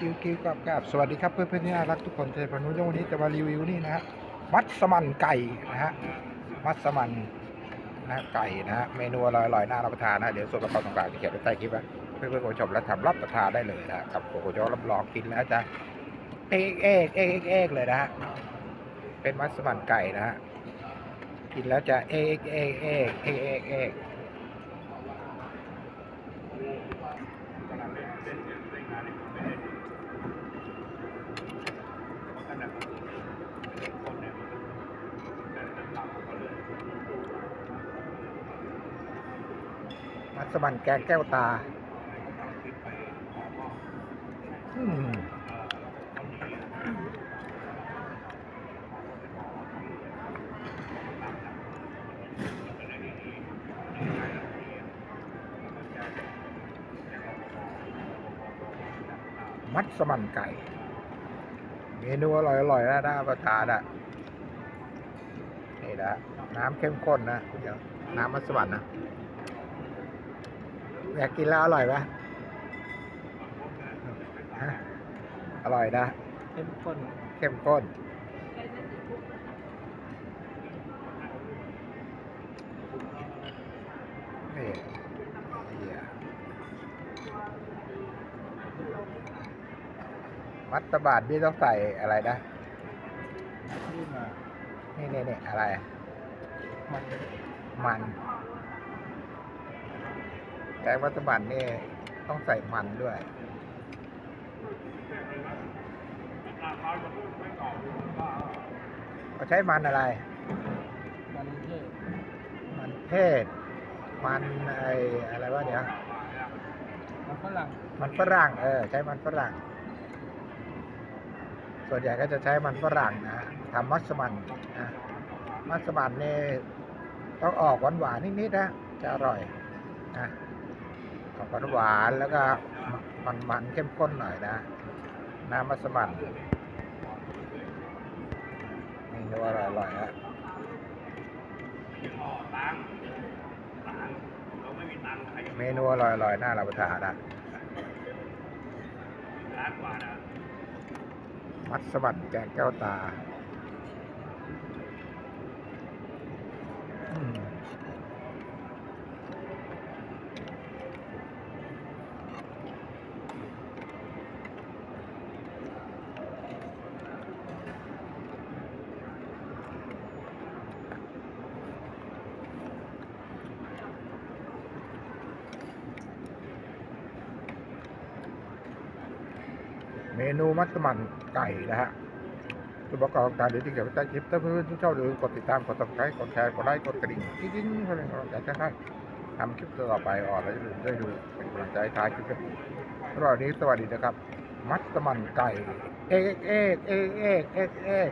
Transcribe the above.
กิ้วกิ้วกับกับสวัสดีครับเพื่อนเพื่อนที่น่ารักทุกคนเจอพนุษย์วันนี้จะมารีวิวนี่นะฮะมัสมั่นไก่นะฮะมัสมั่นนะไก่นะฮะเมนูอร่อยๆน่ารับประทานนะเดี๋ยวส่วนประกอบต่างๆจะเขียนไว้ใต้คลิปนะเพื่อนเพื่อนผู้ชมแล้วทำรับประทานได้เลยนะครับโอ้โหจะรับรองกินแล้วจะเอกเอกเอกเอกเลยนะฮะเป็นมัสมั่นไก่นะฮะกินแล้วจะเอกเอกเอกเอกเอกเอก มัสมั่นแกงแก้วตามมัสมั่นไก่ เมนูอร่อยๆนะน่าประทานอะ นี่นะ น้ำเข้มข้นนะ เดี๋ยว น้ำมัสมั่นนะ อยากกินแล้วอร่อยไหมฮะอร่อยนะ เข้มข้นเข้มข้น นี่เหี้ยมัตตบาดพี่ต้องใส่อะไรนะ นี่มานี่นี่นี่อะไร มัน มัน แกงมัตตบาดนี่ต้องใส่มันด้วยเขาใช้มันอะไร มันเทศ มันเทศ มันไออะไรวะเดี๋ยว มันฝรั่ง มันฝรั่งเออ ใช้มันฝรั่ง ส่วนใหญ่ก็จะใช้มันฝรั่งนะทำมัสมั่นนะมัสมั่นนี่ต้องออกหวานหวานๆนิดๆนะจะอร่อยนะออก หวานหวานแล้วก็มันมันๆเข้มข้นหน่อยนะ น้ำมัสมั่นเมนูอร่อยๆฮะเมนูอร่อยๆน่ารับประทานนะมัสมั่นแกงแก้วตาอืม เมนูมัสมั่นไก่นะฮะตัวประกอบการเดี๋ยวที่เกี่ยวกับใต้คลิปถ้าเพื่อนๆที่ชอบดูกดติดตามกดติดตามกดแชร์กดไลค์กดกระดิ่งกิ๊งๆเพื่อนๆอยากจะให้ทำคลิปต่อไปออกแล้วจะได้ดูเป็นกำลังใจท้ายคลิปกันสำหรับวันนี้สวัสดีนะครับ มัสมั่นไก่เอกเอกเอกเอกเอกเอก